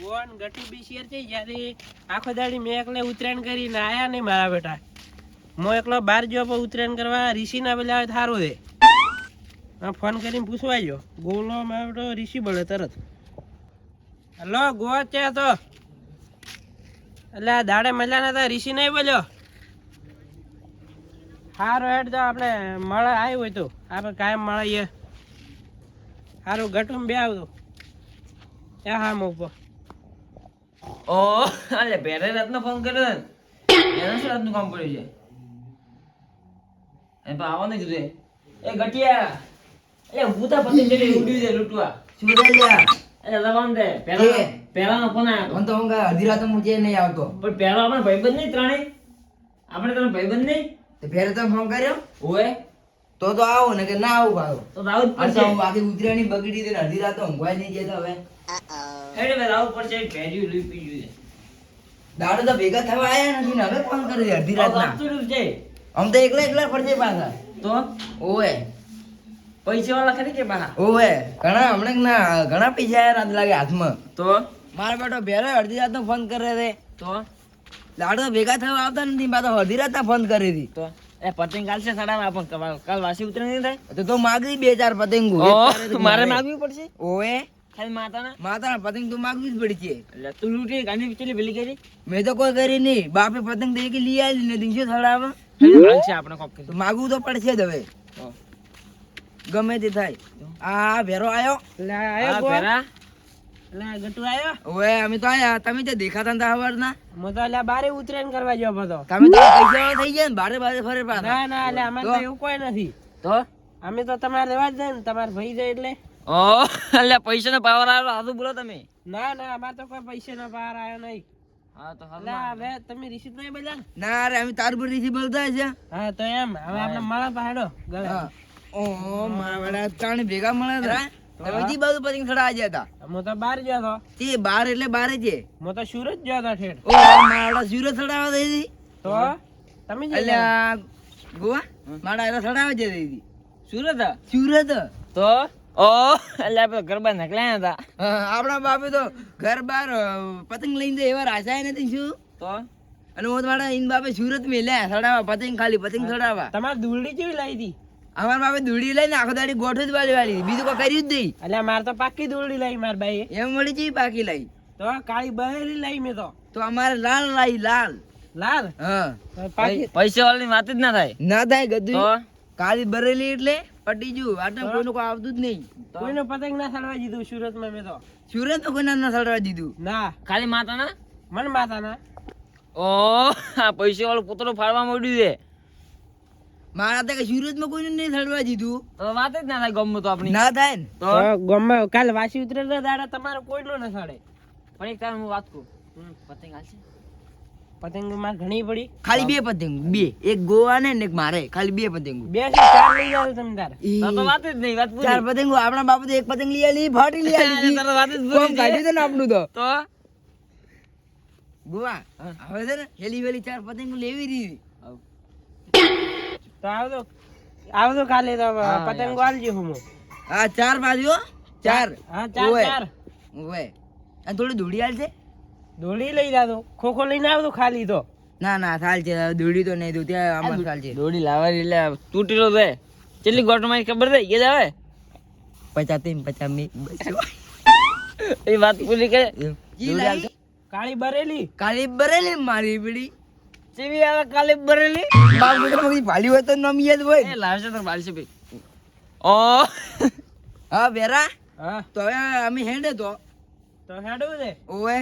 Gone ગટી બી છે જ્યારે આખો દાડી મેં એકલે ઉત્તરાયણ કરીને આયા નહીં મારા બેટા. હું એકલો બાર જો પણ ઉત્તરાયણ કરવા ઋષિ ના પેલા આવે સારું છે ફોન કરીને પૂછવા જો ગોલો મારો બેટો ઋષિ બોલે તરત. હલો, ગો છે તો એટલે આ દાડે મળ્યા નતા, ઋષિ નહીં બોલ્યો. હારો હેડ તો આપણે મળે આવ્યું હોય તો આપણે કાયમ મળીએ સારું ગટું બે આવતું. એ હા મૂકો ઓ અલે પહેરે રાતનો ફોન કર્યો ને એને શું રાતનું કામ પડ્યું છે? એ પણ આવવાનું કીધું એ. એ ગટિયા એટલે હું તો પતંગ ચડી ઉડ્યું છે લૂંટવા. શું રે લ્યા? એટલે લવામ દે. પહેલા. પહેલાનો ફોન આવ્યો મને તો આવે. અડધી રાતે હું ચેન નહીં આવતો. પણ પહેલો આપણે ભાઈબંધ નહીં ત્રણેય? આપણે ત્રણ ભાઈબંધ નહીં? તે ફેરે તમે ફોન કર્યો? ઓએ. તો તો આવો ને કે ના આવું ભાવ તો આવું જ પડશે. હું આખી ઉતરેણી બગડી દે ને અડધી રાતે ઊંઘવા નહીં જતા હવે. હેડે ભાઈ આવું પડશે ભેજ્યું લઈ પીજ્યું છે. દાડો તો ભેગા થવા આયા નથી ને હવે ફોન કરી અડધી રાતના? છે. આમ તો એકલા એકલા પડશે પાછા. તો? ઓવે. પૈસા વાળા ખરી કે બહાર? ઓવે. ઘણા હમણાં ના ઘણા પૈસા આયા રાત લાગે હાથમાં. તો? મારા બેટો ભેરો અડધી રાતનો ફોન કરે છે. તો? દાડો તો ભેગા થવા આવતા નથી પાછો અડધી રાતના ફોન કરી હતી તો? એ પતંગ કાલશે સાડા પણ કાલ- વાસી ઉતરે નહીં થાય? તો તો માગવી બે ચાર પતંગો. તો મારે. માગવી પડશે? ઓવે. ખાલી માતાના? માતાના પતંગ તો માગવી જ પડી છે એટલે તું લૂંટી ગાંધી પેલી પેલી કરી? મેં તો કોઈ કરી નહીં. બાપે પતંગ તો એક લઈ આવી નથી શું થડાવે છે આપણે કોક તો માગવું તો પડશે જ હવે. ગમે તે થાય. આ ભેરો આયો. એટલે આયો ગો પેરા ગટુ આયો. ઓવે અમે તો આયા. તમે તો દેખાતા નતા ખબરના મો તો એટલે બારે ઉતરેન કરવા જો બધો તમે તો પૈસા થઈ ગયા ને બારે બારે ફરે પાછા. ના ના એટલે અમારે તો એવું કોઈ નથી. તો? અમે તો તમારે રહેવા જ દે ને તમારે ભાઈ જાય એટલે. ઓ એટલે પૈસા નો પાવર આવ્યો હાથું બોલો તમે. ના ના અમારે તો કોઈ પૈસા નો પાવર આવ્યો નહીં. હા તો એટલે હવે તમે રિસીટ નહીં બોલ્યા ના? અરે અમે તાર પર રીથી બોલતા છે હા તો એમ હવે આપણે મળા પાડો ગળે. મારા ત્રણ ભેગા મળે હતા. તમે જી બાજુ હતા. હું તો બહાર ગયો હતો. તે બાર એટલે બારે છે. હું તો સુરત ગયો હતો ઠેઠ. ઓ મારા સુરત ચડાવવા દઈ તો તમે જ એટલે ગોવા? મારા એલા ચડાવવા જતી હતી સુરત? સુરત? તો? ઓ એટલે આપણે ગરબા હતા. આપણા બાપે તો ઘર બાર પતંગ લઈને જાય એવા રાજાય નથી શું? તો? અને હું મારા ઇન બાપે સુરત મેલ્યા ચડાવવા પતંગ ખાલી પતંગ ચડાવવા તમારે દૂરડી કેવી લાવી હતી? અમારા બાપે દૂડી લઈને આખો દાડી ગોઠવ જ વાળી વાળી બીજું કોઈ કર્યું જ નહીં. એટલે મારે તો પાકી ધૂળી લાવી મારા ભાઈ એમ મળી જઈ પાકી લાઈ? તો કાળી બહેરી લાવી મેં તો. તો અમારે લાલ લાઈ લાલ. લાલ? હા. પાકી. પૈસા વાળાની વાત જ ના થાય. ના થાય ગધું કાળી બરેલી એટલે? પટી ગયું. આટલે કોઈનું કોઈ આવતું જ નહીં. કોઈનો પતંગ ના સળવા દીધું સુરતમાં મેં તો. સુરત તો કોઈના ના સળવા દીધું. ના. ખાલી માતાના? મન માતાના. ઓ આ પૈસા વાળો પુતળો ફાડવા માંડ્યું છે. મારા તો સુરતમાં કોઈને નહીં સળવા દીધું. તો વાત જ ના થાય ગમું તો આપણી. ના થાય ને. તો? તો ગમે કાલ વાસી ઉતરેલા દાડા તમારે કોઈનો ના સળે પણ એક તાર હું વાત કહું પતંગ હાલશે પતંગમાં ઘણી પડી. ખાલી બે પતંગ બે. એક ગોવા ને એક મારે. ખાલી બે પતંગ. બે ચાર લઈ જાવ તમે તાર. તો વાત જ નહીં વાત ચાર પતંગ. આપણા બાપુ એક પતંગ લઈ આલી ફાટી લઈ આલી. તારે વાત જ પૂરી. કાઢ્યું ને આપણું તો? તો? ગોવા. હવે છે ને હેલી વેલી ચાર પતંગ લેવી રી તો આવજો. આવજો કાલે તો પતંગ વાલજી હું. હા ચાર બાજુ ચાર. હા ચાર. ચાર. ઓય અને થોડી હાલ છે દોડી લઈ જાતો. ખોખો લઈને આવતો ખાલી તો. ના ના થાલ છે. દોડી તો નહીં ત્યાં આમાં થાલ છે. દોડી લાવવાની એટલે તૂટેલો છે. કેટલી ગોટ મારી ખબર થઈ કે આવે? પચાસ પચામી એ વાત પૂરી કરે. કાળી બરેલી. કાળી બરેલી મારી બીડી ચીવી આવે કાળી બરેલી? બાપ બેટા મગી ભાલી હોય તો નામ યાદ હોય. એ લાવશે તો ભાલશે ભાઈ. ઓ. હા બેરા હા. તો હવે અમે હેડે તો. તો હેડું છે? ઓવે.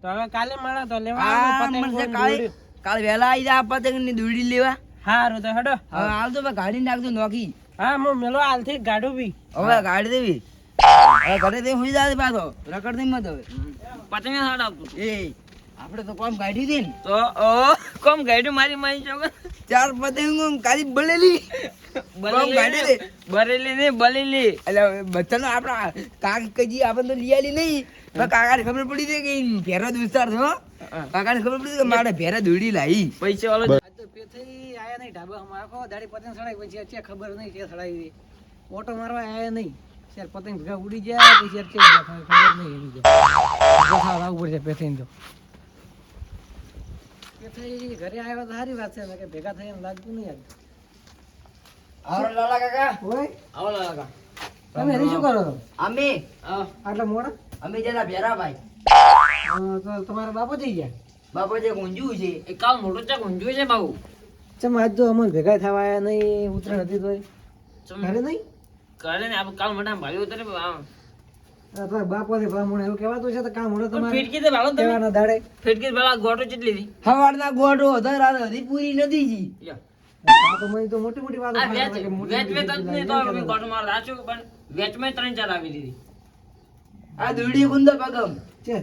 તો હવે કાલે મળા તો લેવા પતંગ કાલે કાલે વહેલા આવી જા પતંગની દોડી લેવા. હારું તો હડો. હવે હાલ તો ગાડી નાખજો નોખી. હા હું મેલો હાલથી ગાડું બી. હવે ગાડી દેવી. હવે ઘરે તે હુઈ જાય પાછો. રકડ દઈ મત હવે. પતંગ હાડ આવતું એ. આપણે તો કોમ કાઢી દે ને. તો ઓ કોમ ગાડ્યું મારી માઈ છો ચાર પતંગ કાલી બળેલી બળેલી બરેલી ને બલેલી. એટલે બધાનો આપણા કાક કજી આપણને તો નહીં. પણ કાકાને ખબર પડી છે કે ભેરો દોસ્તાર છે. કાકાને ખબર પડી કે મારે ભેરા દોડી લાવી પૈસા વાળો આયા નહીં ઢાબા આખો દાડી પતંગ સડાઈ પછી છે ખબર નહીં કે સડાવી ઓટો મારવા આયા નહીં. ચાર પતંગ ભેગા ઉડી જાય પછી છે ખબર નહીં એની આવવું પડશે પેથી તો. ઘરે આવ્યા તો સારી વાત છે કે ભેગા થઈને લાગતું નહીં આજ આવો લાલા કાકા? હોય આવો લાલા તમે હરી શું કરો છો? અમે? આટલા મોડા? અમે જરા ભેરાભાઈ ભાઈ. તો તમારા બાપો જઈ ગયા? બાપા જે ગુંજ્યું છે. એ કાલ મોટો ચક ઊંઝું છે બાબુ. ચમ આજ તો અમને ભેગા થવા આવ્યા નહીં ઉત્તરાયણ હતી તો ઘરે નહીં? કરે ને આપણે કાલ મોટા ભાઈ ઉતરે આ તમારા બાપો ને ભલા મોણા એવું કહેવાતું છે તો કામ મોડો તમારે ફીટકી તો ભાળો તમે દાડે. ફીટકી પેલા ગોટો ચેટલી હતી? સવારના ગોઠો હતો રાત હજી પૂરી નથી જી. આ તો મને તો મોટી મોટી વાતો આ કરે વેચ વેચ જ નહીં તો ગોટો મારો રાખ્યો પણ વેચમાં ત્રણ ચાર આવી દીધી. આ દોડી ગુંદો પગમ. છે.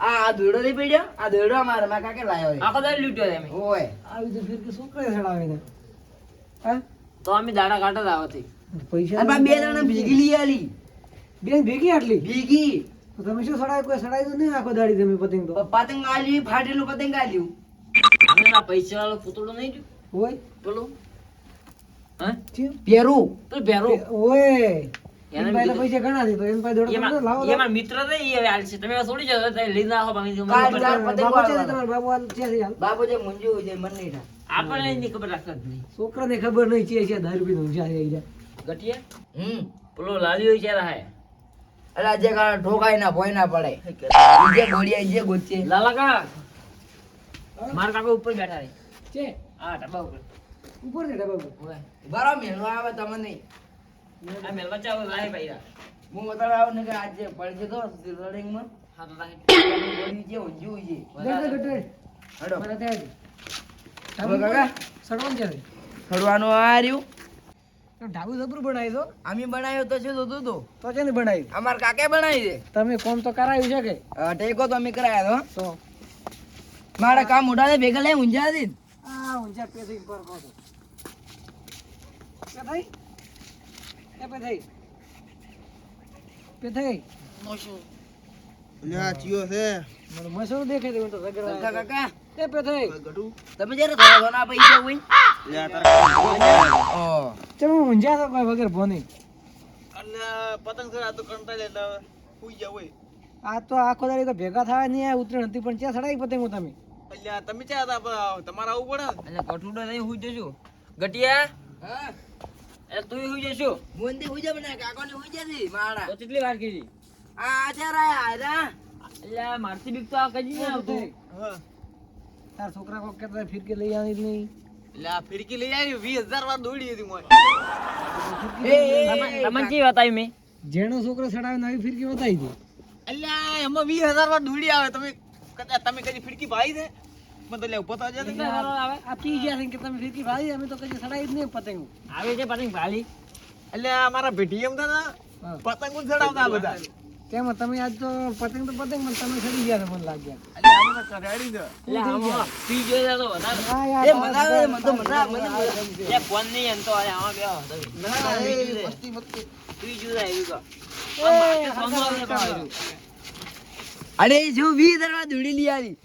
આ આ દોડો પડ્યો? આ દોડો મારા કાકે લાયો આખો દાડો લૂંટ્યો તમે ઓય. આવી તો ફિરકી શું કરે ચડાવીને. હા તો અમે દાડા કાઢતા આવતી પૈસા બે જણા ભેગી લઈ આલી. બેન ભીગી આટલી? ભીગી. તો તમે શું સડાય કોઈ સડાય તો નહીં આખો દાડી તમે પતંગ તો? પતંગ આલી ફાટેલું પતંગ આલ્યું આ પૈસા વાળો પૂતળો નહીં જો હોય. પેલો હા? પેરું પેલું ભેરું. ઓય. એને એના પાસે પૈસા ઘણા છે તો એના પાસે દોડો તમે લાવો તો. એમાં મિત્ર નહીં એ હવે છે. તમે છોડી જાઓ તો લઈ નાખો બાકી જો કાલ ચાર પતંગ બાપુ છે ને ખબર રાખતા નહીં. છોકરાને ખબર નહીં છે છે દારૂ જાય ગટિયા હમ. પેલો લાલ્યો છે અલા જે કાળ ઠોકાય ના ભોય ના પડે જે ગોળિયા જે ગોચે લાલા કા માર કાકા ઉપર બેઠા રે છે? આ ડબ્બા ઉપર. ઉપર ને ડબ્બા ઉપર? ઓય. મેલવા આવે તમે નહીં. આ મેલવા ચાવ લાય ભાઈ હું બતાડવા આવું ને કે આજે પડજે તો રડિંગમાં હા તો લાય. ગોળી જે ઊંઝું છે ગટ ગટ. હડો. ત્યાં કાકા. સડવાનું છે ને? આ રહ્યું. ઢાબુ જબરું બનાવી દો અમે બનાવ્યો તો છે તો તું તો તો છે ને બનાવી? અમાર કાકે બનાવી દે તમે કોમ તો કરાયું છે કે? ટેકો તો અમે કરાયા તો તો? મારા કામ મોઢા ભેગા લઈ ઊંઝા હતી આ ઊંઝા પેથી પર કહો કે પેથાઈ એ પેથાઈ પેથાઈ મોશો લ્યા દેખાય છે, મને તો ઝઘડા કાકા આવે કાકા. છે. એ પેથાઈ તમે જયારે થોડા ઘણા પૈસા હોય ઓ ઊંઝા તો કોઈ વગર ભોની? આ તો આખો દાડી તો ભેગા થવા નહીં આ ઉતરણ હતી પણ ત્યાં સડાઈ પતંગો તમે? એટલે કઠુડો લઈ સુઈ જશું ગટિયા? હા. એટલે તું સુઈ જશું? મોંદી હુઈ જા બના કાકોને હુઈ જા દી મારા. તો કેટલી વાર કીધી? આ આચાર આયા એટલે મારતી મારથી બીક તો આ કદી ના આવતું. તાર છોકરા કોક કેતા ફિરકી લઈ આવી જ નહીં એ એ, એ, તમને તમને કેવી બતાવી મેં? જેનો છોકરો સડાવે નવી ફિરકી બતાવી દે કેટલા વાર આવે. આ પી ગયા છે કે તમે ફિરકી ભાઈ અમે તો કદી સડાઈ જ નહીં પતંગ. આવે છે પતંગ ભાલી. કેમ તમે આજ તો પતંગ તો પતંગ પણ તમે સડી ગયા છો મને લાગ્યા એટલે પી ગયો છે તો પતંગ હા એ યાર મનાવે મને તો પતંગ મને મના. નહીં એમ તો આ આમાં બેહો તમે. ના, પી ગયું છે એવું તો. અરે જો વી દરવા દોડી લઈ આવી.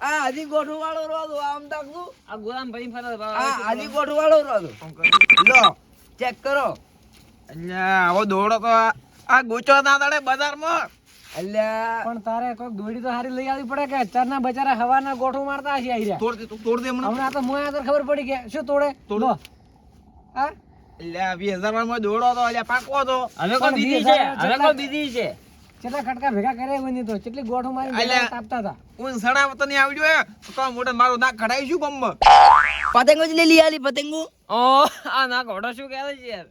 આ આધી ગોઠો વાળો રોતો આમ તાકતું આ ગોદામ ભાઈ ફરે આ આધી ગોઠો વાળો રોતો લો ચેક કરો. આવો દોડો તો આ ગોચો ના દડે બજારમાં. અલ્યા. પણ તારે કોઈક દોડી તો હારી લઈ આવી પડે કે ચરના બચારા હવાના ગોઠું મારતા હશે આઈ રહ્યા તોડ દે તોડ દે હમણાં. હમણાં તો મોય આદર ખબર પડી કે શું તોડે? લો. હા? અલ્યા વીસ હજારમાં દોડો તો અલ્યા પાકો તો. હવે કોણ દીધી છે હવે કોણ દીધી છે. કેટલા ખટકા ભેગા કરે બની તો કેટલી ગોઠું મારી તાપતા હતા. હું સણા તો નહીં આવડ્યો હે તો મોઢે મારો નાક કઢાઈ શું ગમ પતંગો જ લઈ લઈ આવી પતંગો. ઓ આ નાક ઓડો શું કહે છે યાર?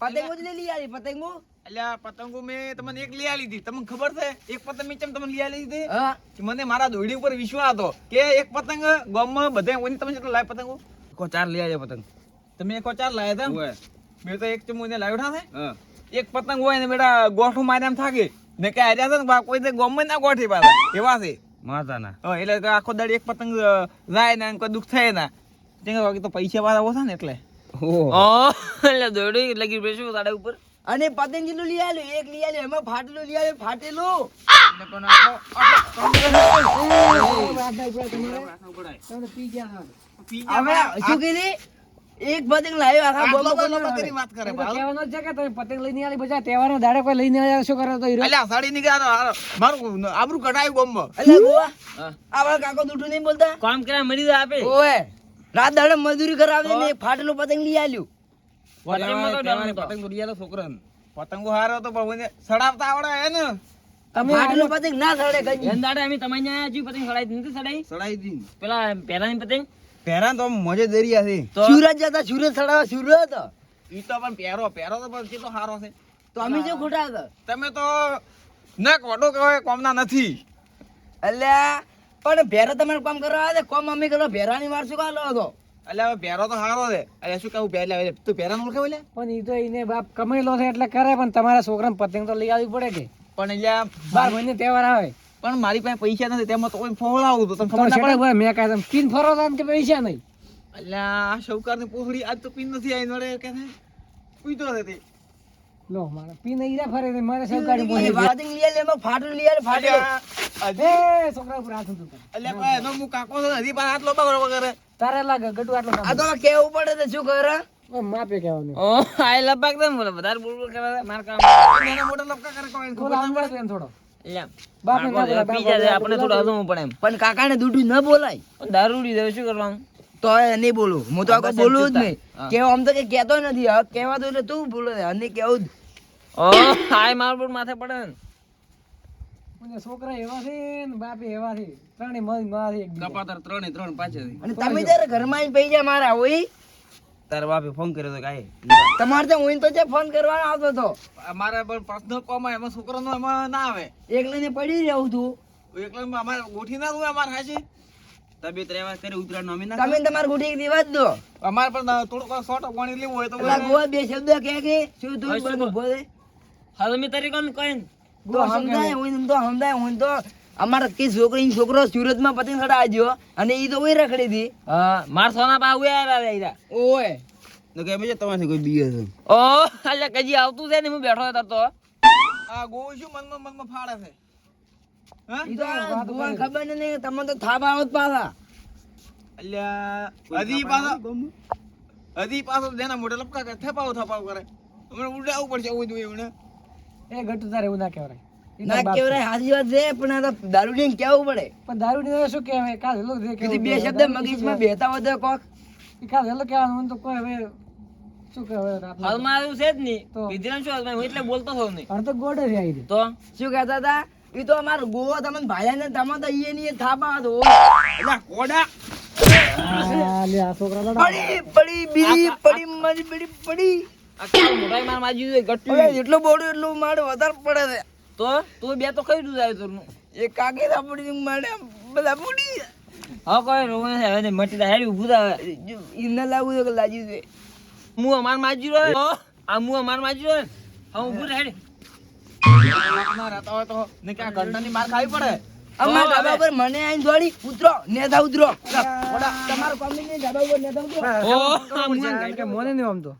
પતંગો જ લઈ લઈ આવી પતંગો. એટલે પતંગો મેં તમને એક લઈ આલી હતી તમને ખબર છે? એક પતંગ મેં તમને લઈ લીધી હતી મને મારા દોડી ઉપર વિશ્વાસ હતો કે એક પતંગ ગામમાં બધે ઓની તમે કેટલો લાય પતંગો? કો ચાર લઈ આવ્યા પતંગ. તમે કો ચાર લાયા હતા મેં તો એક ચમુ ને લાવ્યો છે. એક પતંગ હોય ને બેટા ગોઠું મારે એમ થાકે. ને કે આર્યા છે ને કોઈ ગામમાં ના ગોઠી પાછા. એવા છે. માતાના. હા, એટલે આખો દાડી એક પતંગ જાય ને કોઈ દુઃખ થાય ના. તો પૈસા વાળા ઓછા ને એટલે. ઓ એટલે દોડી લગી બેસું તારા ઉપર. અને પતંગ જેટલું લઈ આવ્યું એક લઈ આવ્યું એમાં ફાટેલું લઈ આવ્યું ફાટેલું એ વાત નહીં પડે તમારે. તમે પી ગયા છો. હવે શું કીધી એક પતંગ લાવ્યો આખા બોલો બોલો આવે? વાત કરે ભાઈ. કહેવાનો છે કે તમે પતંગ લઈને આલી બજા તહેવારના દાડે કોઈ લઈને આવ્યા શું કરે તો હીરો અલ્યા સાડી ની ગાનો, હાલો. મારું આબરૂ કઢાયું ગામમાં. અલ્યા ગોવા આવા આ વાળા કાકો દૂઠું નહીં બોલતા કામ કર્યા મળી જાય આપે ઓએ રાત દાડે મજૂરી કરાવે ને એક ફાટેલું પતંગ લઈ આલ્યું પતંગ આલો પતંગો હારો તો પણ સડાવતા આવડે હે ને તમે પતંગ ના સડે અમે તમારી પતંગ સડાઈ નથી સડાઈ. સડાઈ દીધી પેલા પહેરાની પતંગ? પહેરા તો મજે દરિયા છે. તો સુરત જતા સુરત સડાવે સુરત? ઈ તો પણ પહેરો પહેરો તો પણ કેટલો સારો છે. તો અમે જે ખોટા હતા. તમે તો નક વડો કહેવાય કોમના નથી. અલ્યા પણ ભેરા તમારે કામ કરવા આવે કોમ અમે કરો ભેરાની વાર શું કાલો હતો? એટલે હવે ભેરો તો સારો છે. અરે શું કહું પહેલા તું ભેરા નું ઓળખાવે લે પણ ઈ તો એને બાપ કમાયેલો છે એટલે કરે પણ તમારા છોકરાને પતંગ તો લઈ આવવી પડે કે? પણ એટલે બાર મહિને તહેવાર આવે. પણ મારી પાસે પૈસા નથી તેમાં તો કોઈ ફોલાવું તો ખબર ના? પડે મેં પીન ફરો કે પૈસા નહીં? એટલે આ શૌકારની પોખડી આજ તો પીન નથી આવી નડે કે પીતો હતી લો મારે પીન ઈરા ફરે છે, મારે લઈ આલે એમાં ફાટેલું લઈ આલે ફાટેલું એ છોકરા ઉપર હાથ કર. એટલે એનો હું કાકો છે હજી પાસે હાથ લોબા કરે. તારે લાગે ગટુ આટલો આ તો કેવું પડે તો શું કરે? માપે કહેવાનું. ઓ આય લબાક દે બોલે વધારે બોલ બોલ કરે માર કામ નાના મોટા લપકા કરે કોઈ બોલ આમ એમ થોડો. એટલે બાપને ના બોલાય, બાપ બીજા છે, આપણે થોડું હસવું પડે એમ. પણ કાકાને દૂધું ન બોલાય. પણ દારૂડી દેવે શું કરવાનું? તો નહીં બોલું. હું તો આખો બોલું જ નહીં. કેવો આમ તો કહેતો નથી. હવે કહેવા તો એટલે તું બોલો. અને કેવું. ઓ આય માર પર માથે પડે ને. છોકરા એવા છે ને બાપે એવા છે. ત્રણેય મનમાં છે કપાતર ત્રણે ત્રણ પાછળ અને તમે જયારે ઘરમાં આવીને પૈસા મારા હોય તારા બાપે ફોન કર્યો તો કાંઈ. તમારે તો હું તો છે ફોન કરવાનો આવતો હતો અમારે પણ પર્સનલ કોમ હોય, એમાં છોકરાનો એમાં ના આવે. એકલે ને પડી રહું છું. એકલા અમારે ગોઠી ના અમારે હાચી. તબિયત રહેવા કરી ઉતરાણ અમે ના તમે તમારે ગુટી એક દિવસ દો. અમારે પણ થોડુંક સોટો પાણી લેવું હોય તો બે શબ્દ કે કે શું તું બોલે? હાલ મેં તારી કોણ કોઈ તો સમજાય હું તો સમજાય હું તો અમારા કે છોકરી છોકરો સુરતમાં પતંગ ચડાવજો અને ઈ તો ઓય રખડી હતી માર સોના પા ઉયા આવ્યા રહ્યા ઓય. તો કે મેં તમારે કોઈ બીએ છે ઓ એટલે કજી આવતું છે ને હું બેઠો હતો તો. આ ગો શું મનમાં મનમાં ફાડે છે? હા? ઈ તો ગોવા ખબર નહીં તમે તો થાપ આવો જ પાછા. અલ્યા હજી પાછો હજી પાછો જેના મોઢે લપકા કરે થપાવ થપાવ કરે. હમણાં ઉડાવવું પડશે એવું જોઈએ એમને. એ ગટુ તારે એવું ના કહેવાય. ના કહેવાય હાજી વાત છે પણ આ દારૂ ને કેવું પડે? પણ દારૂ ને શું કહેવાય? કાલ હેલો બે શબ્દ મગજમાં બેતા વધે કોક. કાલ હેલો કહેવાનું તો કોઈ હવે શું કહેવાય હાલમાં આવ્યું છે જ નહીં. તો. વિધિરામ શું હાલમાં? હું એટલે બોલતો હોઉં નહીં. પણ તો ગોડે જ આવી તો? શું કહેતા હતા? એ તો અમાર ગોવો તમને ભાઈ ને તમે તો એ ની થાપા હતો. અલ્યા કોડા આ લે આ છોકરા તો પડી પડી બીડી પડી મારી પડી પડી. આ માર માજી જોઈ ગટ્ટુ જેટલું બોડું એટલું મારે વધારે પડે છે. તો? તું બે તો ખાઈ દઉં তোর એ કાકી સાપડી મારે બધા પડી હા કોઈ રોવે છે હવે મટી હેડી ઊભું થા હવે લાગુ તો લાજી છે. મું અમાર માજી રહ્યો આ મું અમાર માજી રહ્યો હા ઊભું રહે હેડી ના રહેતા તો ને ક્યાં ઘરડાની માર ખાવી પડે? અમારા ધાબા પર મને આઈને દોડી ઉતરો નેતા ઉતરો. તમારું કામ નહીં ધાબા ઉપર નેતા ઉતરો. ઓ આ મું કારણ કે મોને નહીં આમ તો.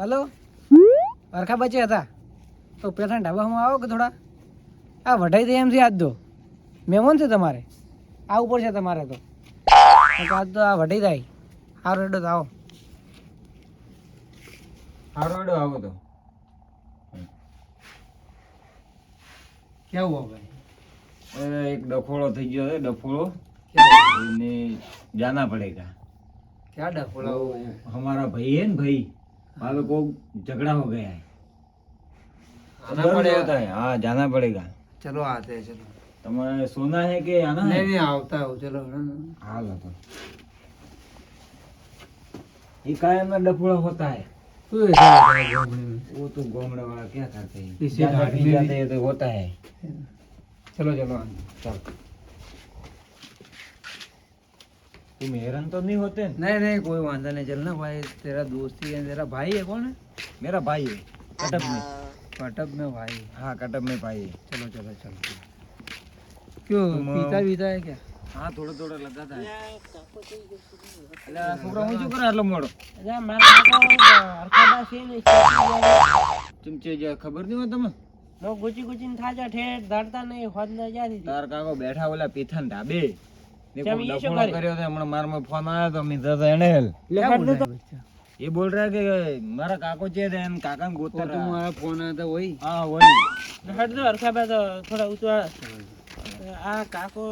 હલો? વરખા બચ્યા હતા. તો પેલા ઢાબામાં આવો કે થોડા? આ વઢાઈ દે એમ છે આજ તો. મહેમાન છે તમારે. આ ઉપર છે તમારે તો. આજ તો આ વઢાઈ થાય. સારો રેડો તો આવો. હારો રેડો આવો તો. કેવું હવે? એક ડફોળો થઈ ગયો છે ડફોળો. એને જાના પડે કા. ક્યાં ડફોળો અમારા ભાઈ હે ને ભાઈ મારો કોક ઝઘડા હો ગયા. आना पड़ेगा। हाँ जाना पड़ेगा। चलो आते हैं चलो। तुम्हारे सोना है कि आना नहीं नहीं आवता हो चलो हाँ ला तो ये कायम में डफुड़ा होता है? तो ऐसा वो तो गोमड़े वाला क्या करते हैं? इसी घाट में जाते हैं तो होता है। चलो चलो चल। तुम हैरान तो नहीं होते? नहीं नहीं कोई वादा नहीं चलना भाई। तेरा दोस्ती है तेरा भाई है कौन है? मेरा भाई है कटक में। कटक में भाई हाँ कटप में भाई है चलो चलो चलो क्यों तुम- पीता वीता है क्या હા થોડો થોડો લગાતા હે એટલે આ છોકરા હું શું કરે આટલો મોડો અરે મારા કાકા હરખાડા છે ને ચમચે જે ખબર નહીં હોય તમે નો ગુચી ગુચીને થાજા ઠેઠ ધરતા નહીં હોદ ના જાતી હતી. તાર કાકો બેઠા ઓલા પીથાન ઢાબે ને કેમ કોક ઈ શું ડફોડો કરે? કર્યો તો હમણાં મારામાં ફોન આવ્યો તો મેં તો એને હેલ લેખાડ દે તો. ये बोल रहा है कि मेरा काको चे है काका को तो तुम्हारा फ़ोन हाँ, तो है तो वही? हाँ वही। हट दो हरखा बा तो थोड़ा ऊँचा आ काको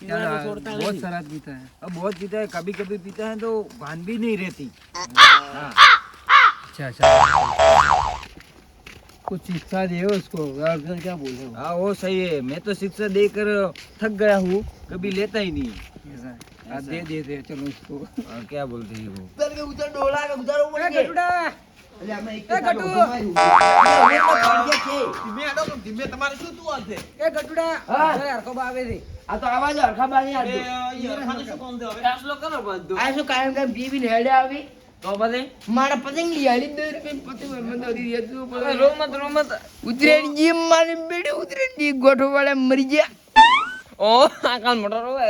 बहुत शराब पीता है। अब बहुत पीता है कभी कभी पीता है तो भान भी नहीं रहती। हाँ। अच्छा अच्छा। कुछ शिक्षा दे उसको क्या बोल रहे हो? हाँ वो सही है। मैं तो शिक्षा देकर थक गया हूँ कभी लेता ही नहीं। है आप दे देते हैं, चलो उसको और क्या बोलते हैं वो ઉતર કે ઉતર ડોલા કે ઉતારો પડે કે એટલે આમાં એક એ ગટુ! એ ગટુડા હા. જરા હરખો આવે છે આ તો આવા જ હરખા બાની આજો ફેસલો કરો બધું આ શું કાયમ કાયમ પી પીને હેડે આવી તો પછી મારા પતંગ લઈ આલી દો રૂપિયા પતંગ મને તો હજી રહેતું હવે પડે. રોમત રોમત ઉતરેણ જી મારી બેડી ઉતરેણ જી ગોઠો વાળા મરી ગયા ઓ આ કાલ મોટો રોવે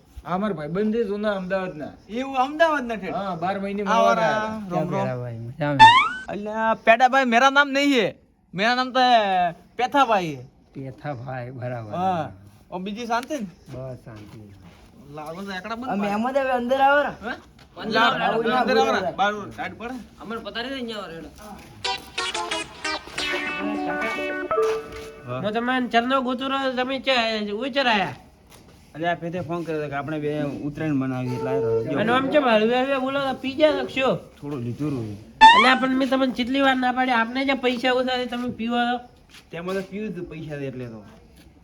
હા મારા ભાઈબંધ છે જૂના અમદાવાદના. એવું અમદાવાદના છે? હા 12 મહિને મળવાના રોમ રોમ મેરા નામ નહીં હે. મેરા નામ તો પેથાભાઈ હે. પેથાભાઈ બરાબર. હા. ઓ બીજી શાંતિ ને? બસ શાંતિ. લાવો તો એકડા બંધ અમે અમદાવાદ અંદર આવો પંજાબ અંદર આવો બાર ટાટ પડે. અમર પતારી દે અહીંયા રેડો નો તમે ચરનો ગોતુરો તમે ઉચરાયા અલ્યા ફેતે ફોન કર્યો કે આપણે બે ઉત્તરાયણ મનાવી એટલે આવ્યો. અને આમ કેમ હળવે હળવે બોલો પી જા શકશો? થોડું લીધું રૂ એટલે પણ મેં તમને જેટલી વાર ના પાડી આપને જે પૈસા ઓછા છે તમે પીવો તેમાં તો પીવું હતું પૈસા દે એટલે તો.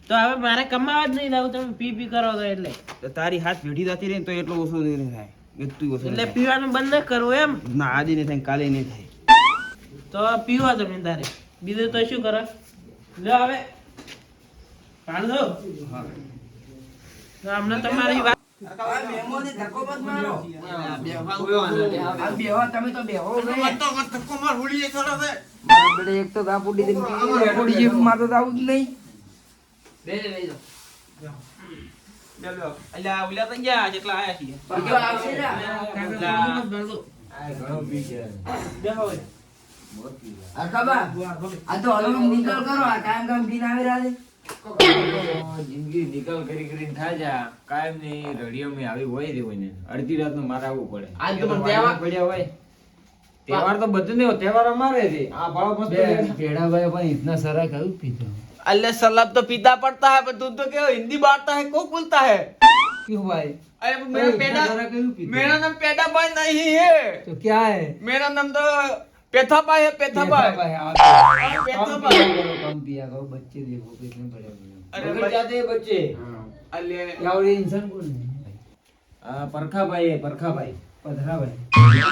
તો હવે મારે કમાવા જ નહીં લાવું તમે પી પી કરો તો એટલે. તો તારી હાથ ભેડી જતી રહી તો એટલું ઓછું નહીં થાય. એટલું ઓછું એટલે પીવાનું બંધ ન કરવું એમ? ના આજે નહીં થાય કાલે નહીં થાય. તો પીવો તમે તારે. બીજું તો શું કરો? લો હવે. પાણી દો તો હમણાં તમારી વાત બે. એક તો ગા ફૂટી દે, બીજી ગા ફૂટી છે, મારે તો આવું જ નહીં અલ્યા ઓલા તો ગયા જેટલા આયા છીએ બાકી આવશે ને? હરખા આ તો હલવો નિકાલ કરો આ કાયમ કાયમ પીને આવી રહ્યા છે જિંદગી નિકાલ કરી કરીને થાય જા કાયમ ની રડિયો માં આવી હોય રે હોય ને અડધી રાત નું મારે આવવું પડે આજ તો પણ તહેવાર- પડ્યા હોય તહેવાર તો બધું ને તહેવાર અમારે છે આ ભાવ મસ્ત पेड़ा भाई अपन इतना सारा क्यों पीते हो अल्लाह सलाब तो पीता पड़ता है पर तू तो क्या हिंदी बांटता है को बोलता है क्यों भाई अरे मेरा इतना पेड़ा सारा क्यों पीते हो? मेरा नाम पेड़ा भाई नहीं है तो क्या है मेरा नाम तो पेथा भाई है पेथा भाई भाई आप कम पेथा पिया भाई करो कम पिया करो बच्चे देखो कितने बड़े बड़े अरे બગડ જાતે હે બચ્ચે अल्लाह क्या और ये इंसान कौन है આ પરખાભાઈ હે પરખાભાઈ पधरा भाई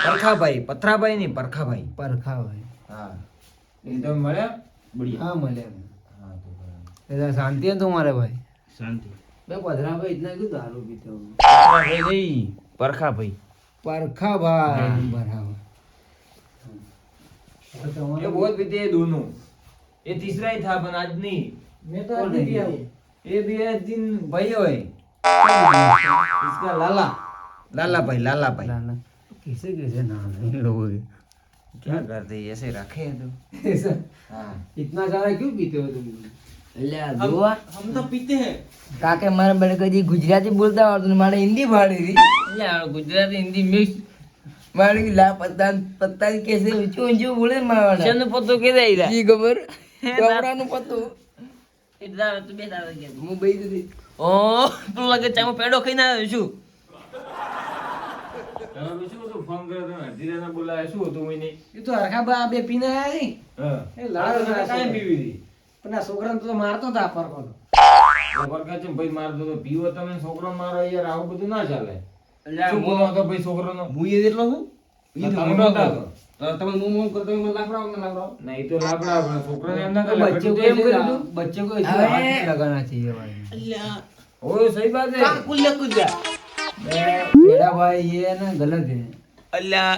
પરખાભાઈ પથરાભાઈ નહીં પરખાભાઈ परखा भाई હા એ તમે મળ્યા બઢિયા हाँ मले હા તો બરાબર. ऐसा शांति है तुम्हारे भाई શાંતિ मैं पधरा भाई इतना क्यों दारू पीते हो પથરાભાઈ નહીં પરખાભાઈ परखा भाई बराबर तो ये तुम्हारा- बहुत पीते हैं दोनों ये तीसरा ही था पर आज नहीं मैं तो और आज नहीं नहीं पिया पिया। हूँ ये भी है दिन भाई है इसका लाला लाला भाई लाला भाई लाला कैसे कैसे नाम है इन लोगों के क्या करते हैं ऐसे रखे हैं तो ऐसा हाँ इतना सारा क्यों पीते हो तुम એટલે આ જોવા हम तो पीते हैं કાકે મારા બેટે કદી ગુજરાતી બોલતા આવડતું નહીં, મારે હિન્દી ફાડી હતી એટલે આ ગુજરાતી હિન્દી મિક્સ મારે લા પત્તા પત્તા કેસે ઊંચું ઊંચું બોલે ને શેનું પત્તો કે દઈ જી ખબર? ગામડાનું પત્તું. એટલે તું બેઠા દાડા ગયા હું બેઈ દીધી. ઓ પેલું લાગે ચામો પેડો ખાઈને આવ્યો છું. છોકરા ફોન કર્યો તમે? અડધી રાતે બોલાયા શું હતું કોઈને એ તો હરખા બે પીને આયા એ લાડો તમે ના કાંઈ છોડે. પીવી હતી પણ આ છોકરાને તો મારતો હતા પરકો તો. ભાઈ મારતો તો પીવો તમે છોકરો મારો યાર આવું બધું ના ચાલે. गलत है अल्लाह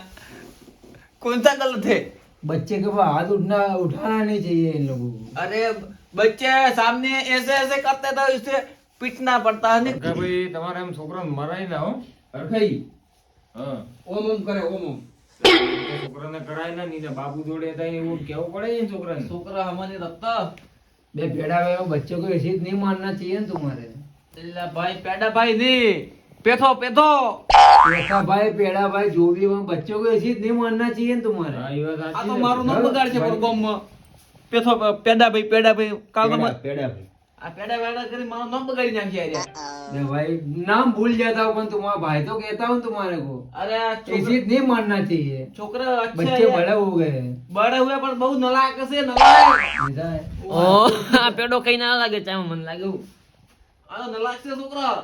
कौन सा गलत है बच्चे के पास हाथ उठना उठाना नहीं चाहिए इन लोगों को अरे बच्चे सामने ऐसे ऐसे करते तो इससे पिटना पड़ता है भाई तुम्हारे हम छोकरा मरा ही ना हो હરખાઈ હા ઓમ ઓમ કરે ઓમ ઓમ છોકરાને કરાય ના નહીં ને બાપુ જોડે હતા એવું કેવું પડે છે ને છોકરાને छोकरा हमारे रखता बे पेड़ा हुए बच्चों को ऐसे नहीं मानना चाहिए ना तुम्हारे अल्लाह भाई पेड़ा भाई नहीं पेथो पेथो पेड़ा भाई पेड़ा भाई जो भी हो बच्चों को ऐसे नहीं मानना चाहिए ना तुम्हारे આ તો મારું નામ બગાડ છે પણ ગામમાં પેથો પેડા ભાઈ પેડા ભાઈ કાલ તમે पेड़ा भाई આ પેડા વેડા કરી મારું નામ બગાડી નાખ્યા યાર अरे भाई नाम भूल जाता हूँ पर तुम्हारा भाई तो कहता हूँ तुम्हारे को અરે આ ऐसे છોકરા नहीं मानना चाहिए છોકરા અચ્છા बच्चे યાર. बड़े हो गए हैं બળે હુએ પણ બહુ નલાયક છે નલાયક ऐसा है ઓ આ પેડો કઈ ના લાગે ચામ મને લાગે એવું. આ તો નલાયક છે છોકરા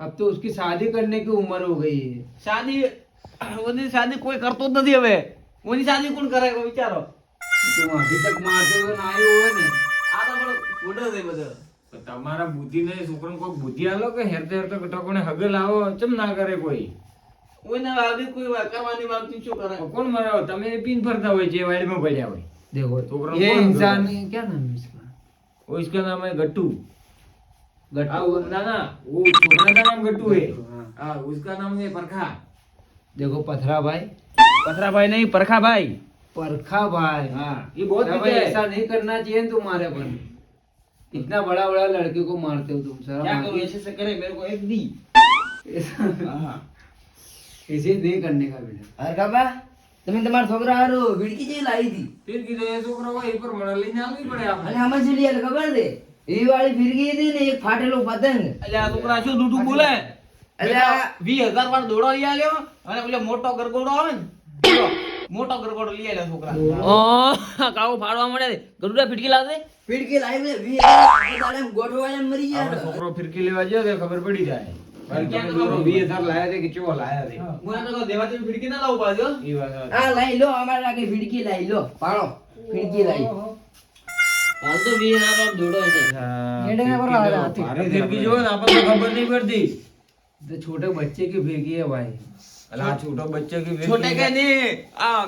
अब तो उसकी शादी करने की उम्र हो गई है શાદી ઓની શાદી કોઈ કરતો જ નથી હવે ઓની શાદી કોણ કરે કોઈ વિચારો तुम अभी तक मारते हुए ना आए हुए ने આ તો પણ બુઢો છે બધો તમારા બુદ્ધિ ને છોકરાને કોઈ બુદ્ધિ આલો કે હેરતે હેરતે ટકોને હગે લાવો ચમ ના કરે કોઈ ઓને આવી કોઈ વાર કરવાની માંગતી શું કરે કોણ મરાવો તમે પીન ફરતા હોય જે વાડીમાં પડ્યા હોય देखो છોકરાનો ये कौन इंसान होगा? क्या नाम है इसका वो इसका नाम है गट्टू गट्टू ना ना वो छोकरा का नाम गट्टू है हाँ उसका नाम है परखा देखो पथरा भाई પથરા ભાઈ નહીં પરખા ભાઈ परखा भाई हाँ ये बहुत क्या भाई भाई? ऐसा नहीं करना चाहिए ना तुम्हारे पर इतना बड़ा बड़ा लड़के को मारते हो तुम सर क्या करूं ऐसे से करे मेरे को एक दी ऐसे नहीं करने का बेटा અરે કાકા તમે તમારા છોકરા હારું વિડકી જેવી લાવી હતી फिर की ये छोकरा भाई पर मरा लेने आना ही पड़े અને આમાં શું લીધેલું ખબર છે એવી વાળી ફિરકી હતી ને એક ફાટેલો પતંગ એટલે આ છોકરા શું દૂધું બોલે એટલે આ- વીસ હજાર વાર દોડો લઈ આવ્યો અને પેલો મોટો ગરગોડો આવે ને પેલો મોટો ગરગોડો લઈ આવ્યો છોકરા ઓ કાવો ફાડવા મળે ગરુડા ફીટકી લાવશે ફિરકી લાવી ને વીસ હજાર દાડે એમ ગોઠવાઈને મરી આપણે ગયા છોકરો ફિરકી લેવા ગયો તો ખબર પડી જાય બાકી તમે છોકરો 20000 લાયા છે કે ચેવો લાયા છે હું એમ કહું દેવાથી ફીડકી ના લાવું પાછો ઈ વાત સાચી. આ લઈ લો અમારે લાગે ફિરકી લાવી લો પાડો ફિરકી લાવી હાલ તો વીસ હજાર નો દોડો છે એડેના પર આ હતી. ભારે ફિરકી જોવે ને આપણને ખબર નહીં પડતી तो छोटे बच्चे की फिरकी है भाई અલા છોટો બચ્ચો કે છોટે કે નહીં? આ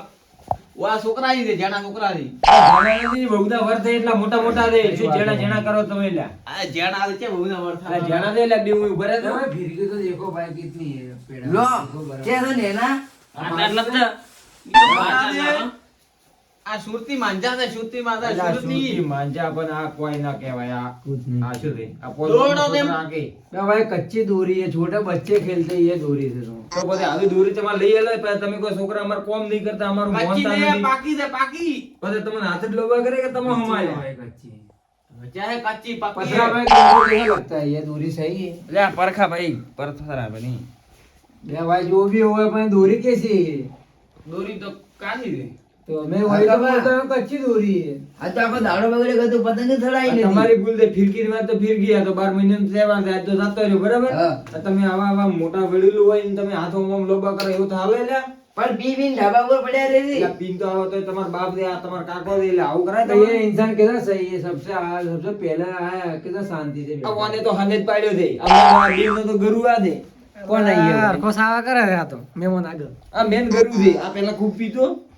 વા છોકરા ની જેના છોકરા ની જેનાથી બહુદા વર થાય એટલા મોટા મોટા દે. જો જેના જેના કરો તમે લ્યા. આ જેના આવે છે બહુદા વર થાય. જેના દે લ્યા બે હું ઉભરે તો ભીરકી તો દેખો ભાઈ કિતની પેડા લો કે ને ના આટલા લગતા આ સુરતી માંજા છે સુરતી માંજા સુરતી. માંજા પણ આ કોઈ ના કહેવાય આ આ શું છે? આ પોલો કચ્ચી દોરી એ છોટા બચ્ચે ખેલતે એ દોરી છે તો. પછી આવી દોરી તમારે લઈ આલે પણ તમે કોઈ છોકરા અમાર કોમ નહીં કરતા અમારું મોનતા નહીં પાકી છે પાકી. પછી તમને હાથ જ લોવા કરે કે તમે હમાય કચ્ચી. કચ્ચી ભાઈ એ દોરી સહી છે પરખા ભાઈ પરથરા બની બે ભાઈ જો બી હોય દોરી કેસી? દોરી તો કાઢી દે તો અમે છે આ તો આખો કાકો કરાય તો ઇન્સાન કેતા આ સબસે પહેલા કેતા શાંતિ છે આ પાડ્યો દે ગરુ આ આગળ. આ મેન ગરુ દે આ પહેલા ખૂબ પીતો.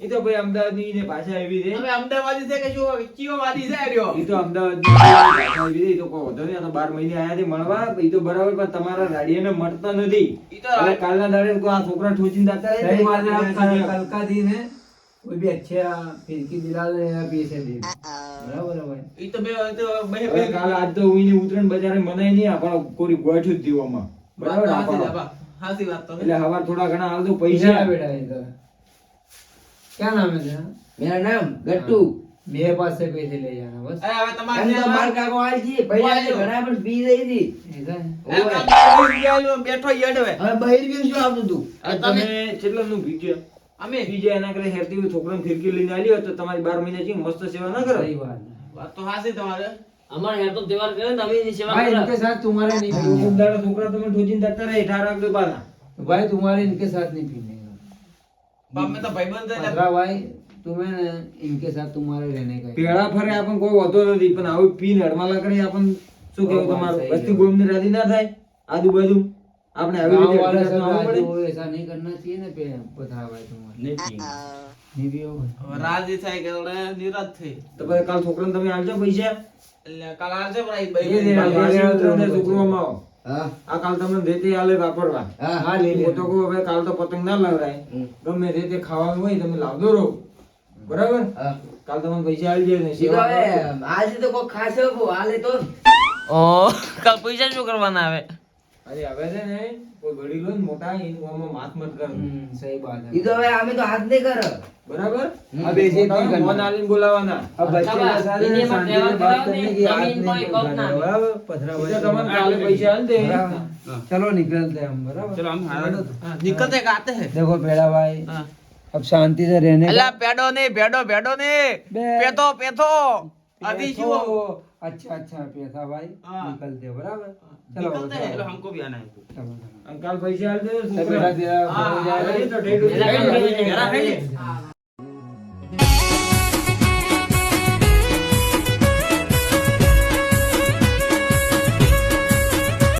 એ તો ભાઈ અમદાવાદની ને ભાષા એવી છે. હવે અમદાવાદી છે કે શું? ચીઓ વાદી છે રહ્યો એ તો અમદાવાદની ભાષા એવી છે તો કોઈ વધો નહીં તો 12 મહિને આયા છે મળવા એ તો બરાબર પણ તમારા રાડીયાને મળતા નથી. એ તો કાલના દાડે આ છોકરા ઠોચીને દાતા છે? કલકાથી ને. બરાબર એ તો બે તો મનાય નહીં આપણ કોરી ગોઠ્યું દીવામાં. બરાબર આપણ. થોડા ઘણા પૈસા. બેટા ક્યાં નામ હે મેરા નામ ગટ્ટુ. બે પાસે પૈસે લઈ જાના બસ. અરે હવે તમારે તો માર કાકો આલજી ભૈયા ને ઘણા પર બી દઈ દી બેઠો યડવે હવે બહાર ગયો શું આવતું તું? તમે કેટલા નું ભીગ્યો અમે? બીજા એના કરે હેરતી છોકરાને ફિરકી લઈને આવ્યો તો તમારી બાર મહિના છે મસ્ત સેવા ના કરો. વાત. વાત તો હાસી તમારે. અમારે યાર તો તહેવાર કરે ને તમે એની સેવા કરો. ભાઈ ઇનકે સાથ તમારે નહીં પીવું. છોકરા તમે ઢોજીને દત્તા રહે 18 આગળ બારા ભાઈ તમારે ઇનકે સાથ નહીં પીવું. पीने का બાપ મેં તો ભાઈબંધ છે पथरा भाई तुम्हें न इनके साथ तुम्हारे रहने का પેડા ફરે આપણ કોઈ હોતો નથી પણ આવું પીને હડમાલા કરી આપણ શું કેવું તમારું વસ્તી ગોમની રાજી ના થાય આજુબાજુ આપણે આવી રીતે वाले અડધાસ सब ના આવવું राजी પડે? हो ऐसा नहीं करना चाहिए ना पे पथरा भाई तुम्हारे નહીં પી नहीं भी होगा હવે રાજી થાય કે થોડે નિરાશ થઈ તો પછી કાલ છોકરાને તમે આલજો પૈસા એટલે કાલ આવશે પણ આ એ ભાઈ દે, આ આ કાલ તમને રેતે આલે વાપરવા. હા. હું તો હવે કાલ તો પતંગ ના લવરાય. ગમે રેતે ખાવાનું હોય તમે લાવજો રહો બરાબર? કાલ તમને પૈસા આવી જાય ને આજે તો કોઈ ખાસ આલે તો. ઓ કાલ પૈસા શું કરવાના આવે અરે હવે છે ને કોઈ વડીલો ને મોટા એનું આમાં માથ મત કરો सही बात है ये तो है हमें तो हाथ नहीं कर બરાબર अब ऐसे नहीं મોટાને करना। ફોન આલીને બોલાવાના अब बच्चे के साथ इन्हें मत शांति से व्यवहार बात कराओ करने नहीं, की हाथ जमीन नहीं कोई कब ना करना, आवे। बराबर पथरा भाई એટલે તમને કાલે પૈસા આલી દે बराबर। चलो निकलते हैं हम बराबर ચલો આમ હારા નિકલતે કે આતે હે देखो पेड़ा भाई हाँ। अब शांति से रहने का અલા પેડો ને ભેડો ભેડો ને બે. પેથો પેથો અભી तो શું अच्छा अच्छा पैसा भाई हाँ। निकलते हैं, बराबर चलो निकलते हैं हमको भी आना है अंकल पैसे डाल दे तो